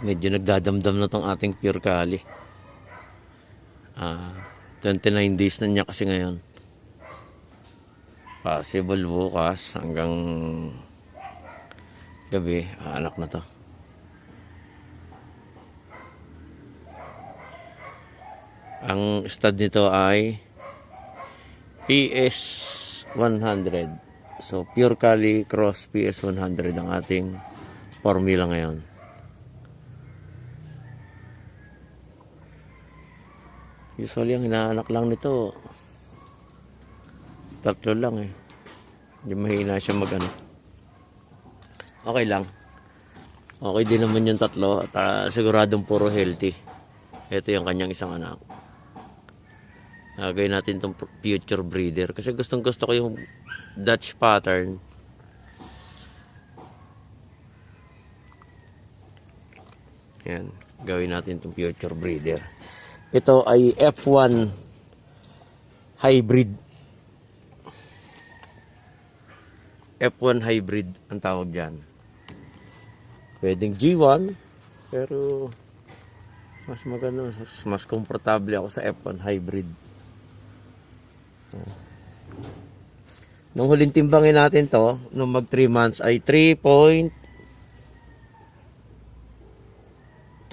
Medyo nagdadamdam na tong ating pure kali. Ah, 29 days na niya kasi ngayon. Possible bukas hanggang gabi, ah, anak na to. Ang stud nito ay PS 100. So pure Kali cross PS 100 ang ating formula ngayon. Usually ang inaanak lang nito tatlo lang eh. Hindi mahina siya mag ano. Okay lang. Okay din naman yung tatlo at ah, siguradong puro healthy. Ito yung kanyang isang anak. Gagawin natin itong future breeder. Kasi gustong gusto ko yung Dutch pattern. Yan. Gawin natin itong future breeder. Ito ay F1 hybrid. F1 hybrid ang tawag dyan. Pwedeng G1, pero mas maganda, mas, mas komportable ako sa F1 hybrid. Nung huling timbangin natin to, nung mag 3 months ay 3.2,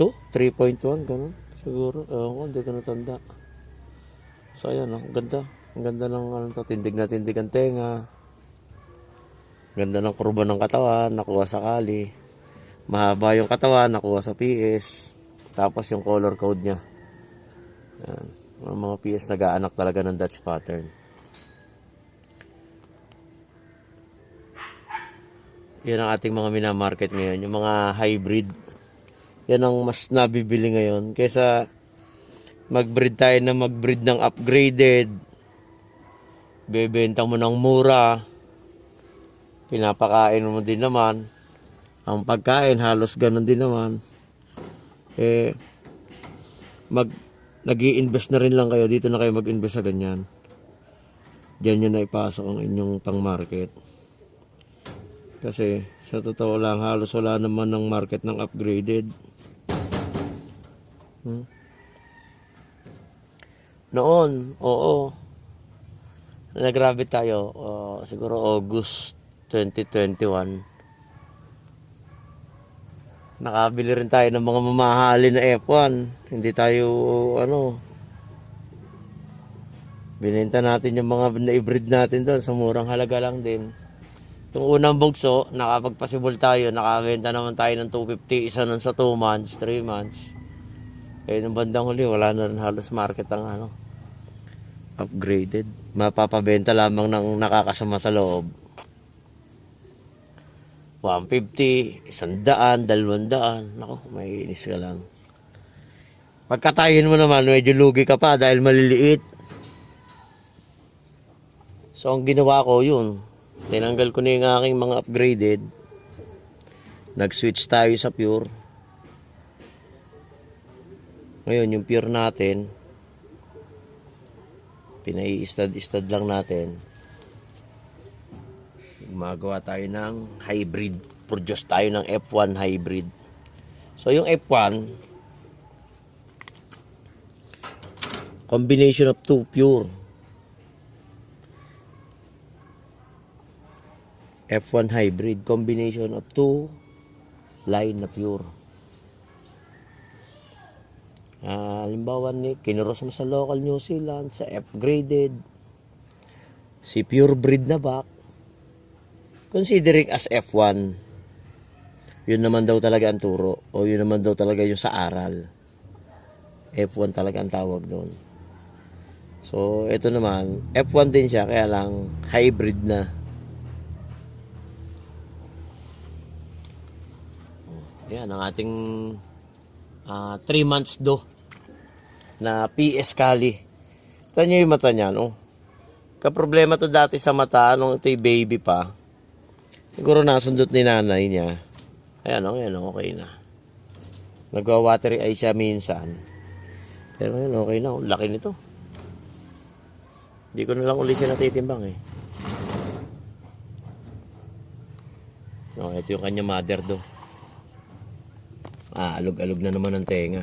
3.1, ganun. Siguro, ewan ko, hindi ko natanda. So, ayan, ang ganda. Ang ganda ng ano tindig na tindig ang tenga. Ganda ng kurba ng katawan, nakuha sa kali. Mahaba yung katawan, nakuha sa PS. Tapos yung color code niya. Yan. Ang mga PS nag-aanak talaga ng Dutch pattern. Yan ang ating mga minamarket ngayon. Yung mga hybrid. Yan ang mas nabibili ngayon. Kaysa mag-breed tayo na mag-breed ng upgraded. Bebenta mo ng mura. Pinapakain mo din naman. Ang pagkain halos ganun din naman. Eh, mag nag invest na rin lang kayo. Dito na kayo mag-invest sa ganyan. Diyan nyo na ipasok ang inyong pang-market. Kasi sa totoo lang, halos wala naman ng market ng upgraded. Hmm? Noon, oo. Nagrabe tayo, uh, siguro August 2021. Nakabili rin tayo ng mga mamahalin na F1. Hindi tayo, ano, binenta natin yung mga na-breed natin doon sa murang halaga lang din. Yung unang bugso, nakapagpasibol tayo, nakabenta naman tayo ng 250, isa nun sa 2 months, 3 months. Eh, nung bandang huli, wala na rin halos market ang ano, upgraded. Mapapabenta lamang ng nakakasama sa loob. 150, isang daan, dalawang daan. Nako, may inis ka lang. Pagkatayin mo naman, medyo lugi ka pa dahil maliliit. So, ang ginawa ko yun, tinanggal ko na yung aking mga upgraded. Nag-switch tayo sa pure. Ngayon, yung pure natin, pinai-istad-istad lang natin. Gumagawa tayo ng hybrid. Produce tayo ng F1 hybrid. So, yung F1, combination of two pure. F1 hybrid, combination of two line na pure. Ah, halimbawa ni kinuros mo sa local New Zealand sa F graded si pure breed na back considering as F1 yun naman daw talaga ang turo o yun naman daw talaga yung sa aral. F1 talaga ang tawag doon. So ito naman F1 din siya kaya lang hybrid na. Yan ang ating 3 months do na PS Kali. Nyo yung mata niya, no? Kaproblema to dati sa mata nung ito'y baby pa. Siguro nasundot ni nanay niya. Ayan, o, ayan, o, okay na. Nagwa-watery eye siya minsan. Pero ngayon, okay na. Laki nito. Hindi ko na lang ulit siya natitimbang eh. Oh, ito yung kanya mother do. Ah, alog-alog na naman ang tenga.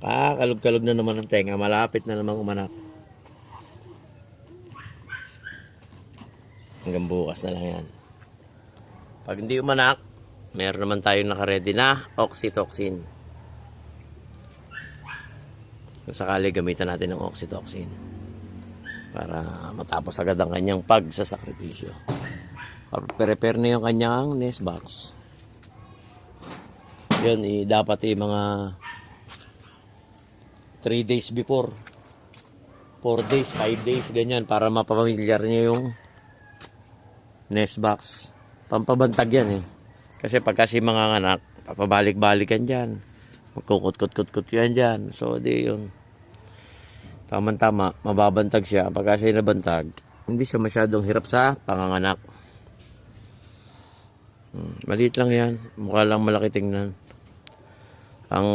Pa, kalog-kalog na naman ang tenga. Malapit na naman umanak. Hanggang bukas na lang yan. Pag hindi umanak, meron naman tayong nakaredy na oxytocin. Kung sakali gamitan natin ng oxytocin para matapos agad ang kanyang pagsasakripisyo. Prepare na yung kanyang nest box. Yun, eh, dapat eh, mga 3 days before. 4 days, 5 days, ganyan, para mapapamilyar niya yung nest box. Pampabantag yan eh. Kasi pag kasi mga anak, papabalik-balik yan dyan. Magkukut-kut-kut-kut yan dyan. So, di yun. Tama-tama, mababantag siya. Pag kasi nabantag, hindi siya masyadong hirap sa panganganak. Hmm, maliit lang yan. Mukha lang malaki tingnan. Ang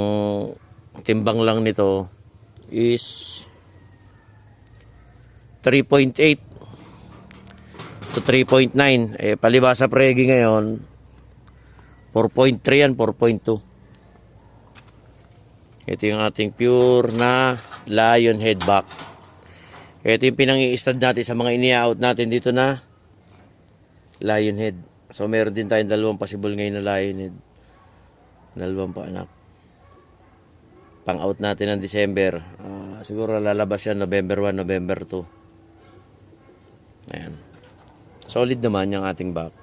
timbang lang nito is 3.8 to 3.9. Eh, palibasa pregi ngayon, 4.3 yan, 4.2. Ito yung ating pure na lion head back. Ito yung pinang-i-stud natin sa mga ini-out natin dito na lion head. So meron din tayong dalawang possible ngayon na lion head. Dalawang pa anak. Pang out natin ng December. Ah, siguro lalabas yan November 1, November 2. Ayan. Solid naman yung ating back.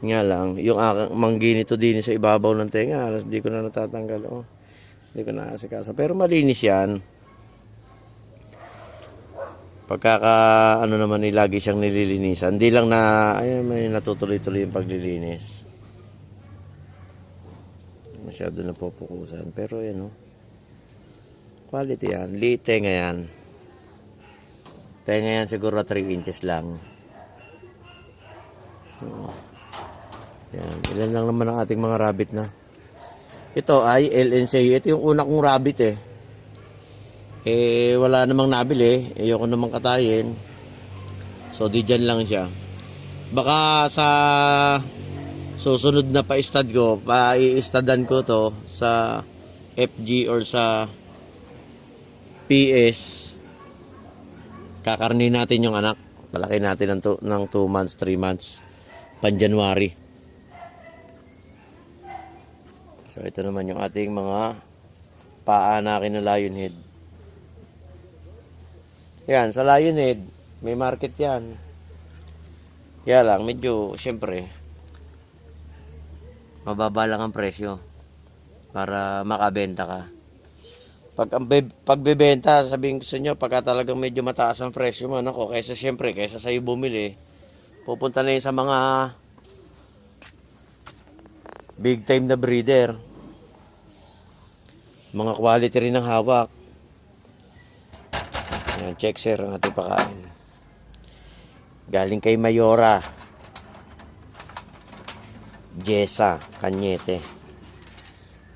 Nga lang, yung aking manggi din sa ibabaw ng tenga, alas di ko na natatanggal. Oh. Hindi ko na asikasa. Pero malinis yan. Pagkaka, ano naman, eh, lagi siyang nililinisan. Hindi lang na, ayun, may natutuloy-tuloy yung paglilinis. Masyado na pupukusan. Pero yan, oh. Quality yan. Liit tenga yan. Tenga yan siguro 3 inches lang. Oo. Yan. Ilan lang naman ang ating mga rabbit na. Ito ay LNC. Ito yung una kong rabbit eh. Eh, wala namang nabili. Ayoko namang katayin. So, di dyan lang siya. Baka sa susunod na pa-stud ko, pa-i-studan ko to sa FG or sa PS. Kakarni natin yung anak. Palaki natin ng 2 ng two months, 3 months. Pan January. So ito naman yung ating mga paanakin na lionhead. Yan, sa lionhead, may market yan. Kaya lang, medyo, syempre, mababa lang ang presyo para makabenta ka. Pag ang be- pagbebenta, sabihin ko sa inyo, pagka talagang medyo mataas ang presyo mo, nako, kaysa syempre, kaysa sa'yo bumili, pupunta na yun sa mga big time na breeder. Mga quality rin ng hawak. Yan, check sir ang ating pakain. Galing kay Mayora. Jessa, Kanyete.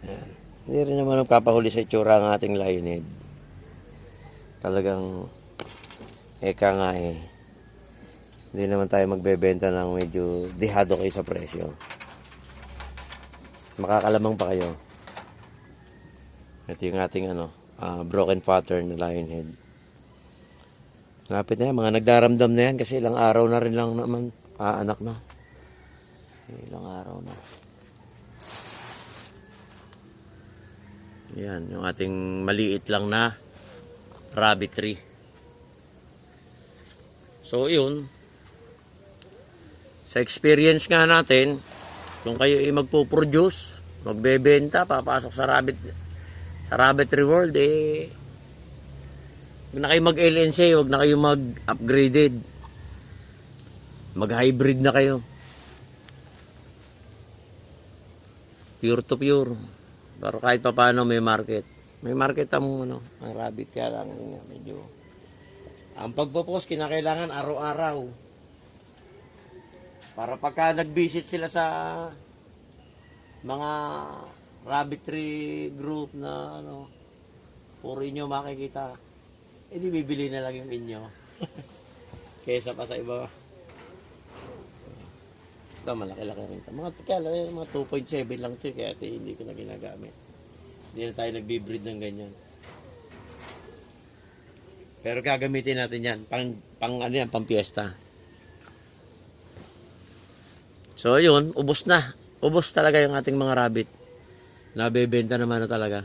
Yan. Hindi rin naman nagpapahuli sa itsura ang ating lionhead. Talagang eka nga eh. Hindi naman tayo magbebenta ng medyo dihado kayo sa presyo. Makakalamang pa kayo. Ito yung ating ano, ah, broken pattern na lionhead. Lapit na yan, mga nagdaramdam na yan kasi ilang araw na rin lang naman ah, anak na. Ilang araw na. Yan, yung ating maliit lang na rabbit tree. So, yun. Sa experience nga natin, kung kayo ay magpo-produce, magbebenta, papasok sa rabbit sa rabbit tree world, eh, huwag na kayo mag-LNC, huwag na kayo mag-upgraded. Mag-hybrid na kayo. Pure to pure. Pero kahit pa paano may market. May market ang ano, ang rabbit kaya lang yun medyo ang pagpo-post kinakailangan araw-araw. Para pagka nag-visit sila sa mga rabbitry group na ano, puro inyo makikita. Eh di bibili na lang yung inyo. Kesa pa sa iba. Ito, malaki-laki rin ito. Mga, kaya lang, eh, mga 2.7 lang ito, eh, kaya ito hindi ko na ginagamit. Hindi na tayo nagbe-breed ng ganyan. Pero gagamitin natin yan, pang, pang ano yan, pang piyesta. So, yun, ubos na. Ubos talaga yung ating mga rabbit. Nabebenta naman na talaga.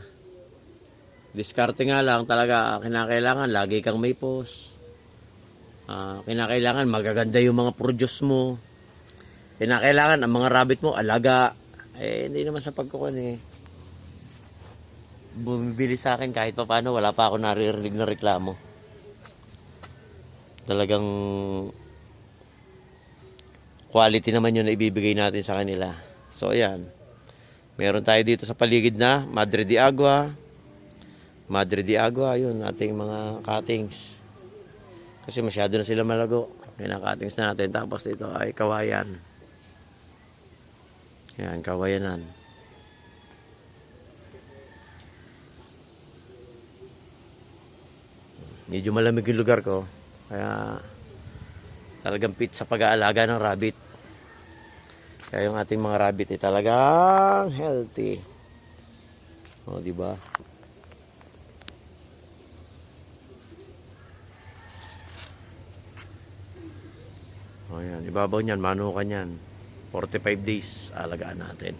Diskarte nga lang talaga, kinakailangan lagi kang may post. Ah, kinakailangan magaganda yung mga produce mo. Kinakailangan ang mga rabbit mo alaga. Eh, hindi naman sa pagkukuan eh. Bumibili sa akin kahit pa paano, wala pa ako naririnig na reklamo. Talagang quality naman yun na ibibigay natin sa kanila. So, ayan. Meron tayo dito sa paligid na Madre de Agua. Madre de Agua, yun, ating mga cuttings. Kasi masyado na sila malago. Kinakatings natin. Tapos ito ay kawayan. Yan, kawayanan. Medyo malamig yung lugar ko. Kaya talagang fit sa pag-aalaga ng rabbit. Kaya yung ating mga rabbit ay talagang healthy. O, di ba? O yan, ibabaw niyan, manukan yan. 45 days, alagaan natin.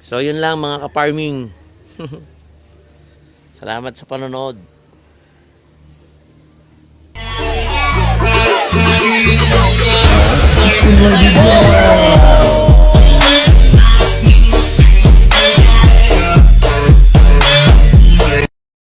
So, yun lang mga ka-farming. Salamat sa panonood. Lord,